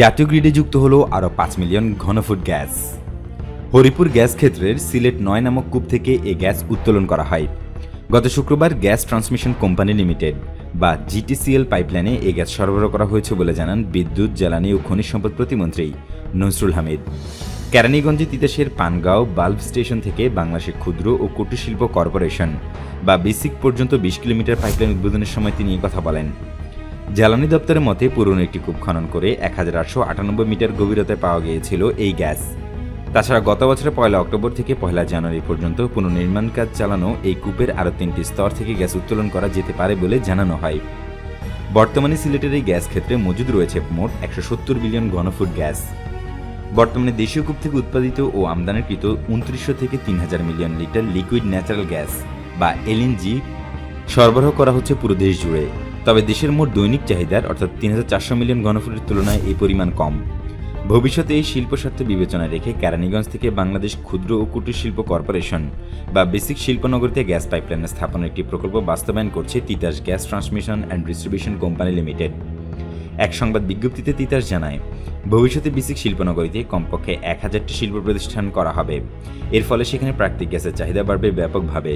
জাতীয় গ্রিডে যুক্ত হলো আরও পাঁচ মিলিয়ন ঘনফুট গ্যাস। হরিপুর গ্যাস ক্ষেত্রের সিলেট নয় নামক কূপ থেকে এ গ্যাস উত্তোলন করা হয়। গত শুক্রবার গ্যাস ট্রান্সমিশন কোম্পানি লিমিটেড বা জিটিসিএল পাইপলাইনে এ গ্যাস সরবরাহ করা হয়েছে বলে জানান বিদ্যুৎ, জ্বালানি ও খনিজ সম্পদ প্রতিমন্ত্রী নজরুল হামিদ। কেরানীগঞ্জে তিতাসের পানগাঁও বাল্ব স্টেশন থেকে বাংলাদেশের ক্ষুদ্র ও কুটির শিল্প কর্পোরেশন বা বেসিক পর্যন্ত বিশ কিলোমিটার পাইপলাইন উদ্বোধনের সময় তিনি কথা বলেন। জ্বালানি দপ্তরের মতে পুরনো একটি কূপ খনন করে এক হাজার আটশো আটানব্বই মিটার গভীরতায় পাওয়া গিয়েছিল এই গ্যাস। তাছাড়া গত বছরের পয়লা অক্টোবর থেকে পয়লা জানুয়ারি পর্যন্ত পুনর্নির্মাণ কাজ চালানো এই কূপের আরও তিনটি স্তর থেকে গ্যাস উত্তোলন করা যেতে পারে বলে জানানো হয়। বর্তমানে সিলেটের এই গ্যাস ক্ষেত্রে মজুদ রয়েছে মোট একশো সত্তর বিলিয়ন ঘনফুট গ্যাস। বর্তমানে দেশীয় কূপ থেকে উৎপাদিত ও আমদানিকৃত উনত্রিশশো থেকে তিন হাজার million litre liquid natural gas বা এলএনজি সরবরাহ করা হচ্ছে পুরো দেশ জুড়ে। তবে দেশের মোট দৈনিক চাহিদার, অর্থাৎ তিন হাজার চারশো মিলিয়ন ঘনফুটের তুলনায় এই পরিমাণ কম। ভবিষ্যতে এই শিল্প স্বার্থ বিবেচনায় রেখে কেরানীগঞ্জ থেকে বাংলাদেশ ক্ষুদ্র ও কুটির শিল্প কর্পোরেশন বা বেসিক শিল্পনগরীতে গ্যাস পাইপলাইন স্থাপনের একটি প্রকল্প বাস্তবায়ন করছে Titas gas transmission and distribution company limited. এক সংবাদ বিজ্ঞপ্তিতে তিতাস জানায়, ভবিষ্যতে বিসিক শিল্পনগরীতে কমপক্ষে এক হাজারটি শিল্প প্রতিষ্ঠান করা হবে। এর ফলে সেখানে প্রাকৃতিক গ্যাসের চাহিদা বাড়বে ব্যাপকভাবে।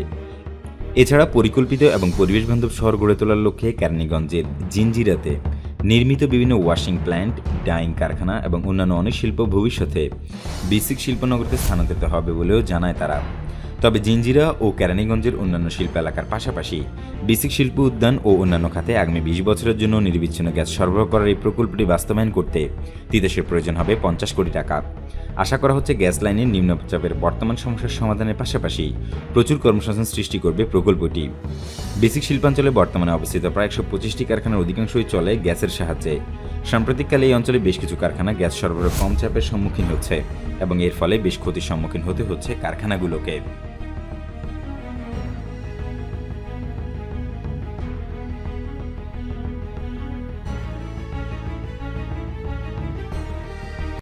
এছাড়া পরিকল্পিত এবং পরিবেশবান্ধব শহর গড়ে তোলার লক্ষ্যে কেরানীগঞ্জের জিঞ্জিরাতে নির্মিত বিভিন্ন ওয়াশিং প্ল্যান্ট ডাইং কারখানা এবং অন্যান্য অনেক শিল্প ভবিষ্যতে বেসিক শিল্পনগরীতে স্থানান্তরিত হবে বলেও জানায় তারা। তবে জিঞ্জিরা ও কেরানীগঞ্জের অন্যান্য শিল্প এলাকার পাশাপাশি বেসিক শিল্প উদ্যান ও অন্যান্য খাতে আগামী বিশ বছরের জন্য নির্বিচ্ছিন্ন গ্যাস সরবরাহ করার এই প্রকল্পটি বাস্তবায়ন করতে তিতাসের প্রয়োজন হবে পঞ্চাশ কোটি টাকা। আশা করা হচ্ছে গ্যাস লাইনের নিম্নচাপের বর্তমান সমস্যার সমাধানের পাশাপাশি প্রচুর কর্মসংস্থান সৃষ্টি করবে প্রকল্পটি। বেসিক শিল্পাঞ্চলে বর্তমানে অবস্থিত প্রায় একশো পঁচিশটি কারখানার অধিকাংশই চলে গ্যাসের সাহায্যে। সাম্প্রতিককালে এই অঞ্চলে বেশ কিছু কারখানা গ্যাস সরবরাহ কম চাপের সম্মুখীন হচ্ছে এবং এর ফলে বেশ ক্ষতির সম্মুখীন হতে হচ্ছে কারখানাগুলোকে।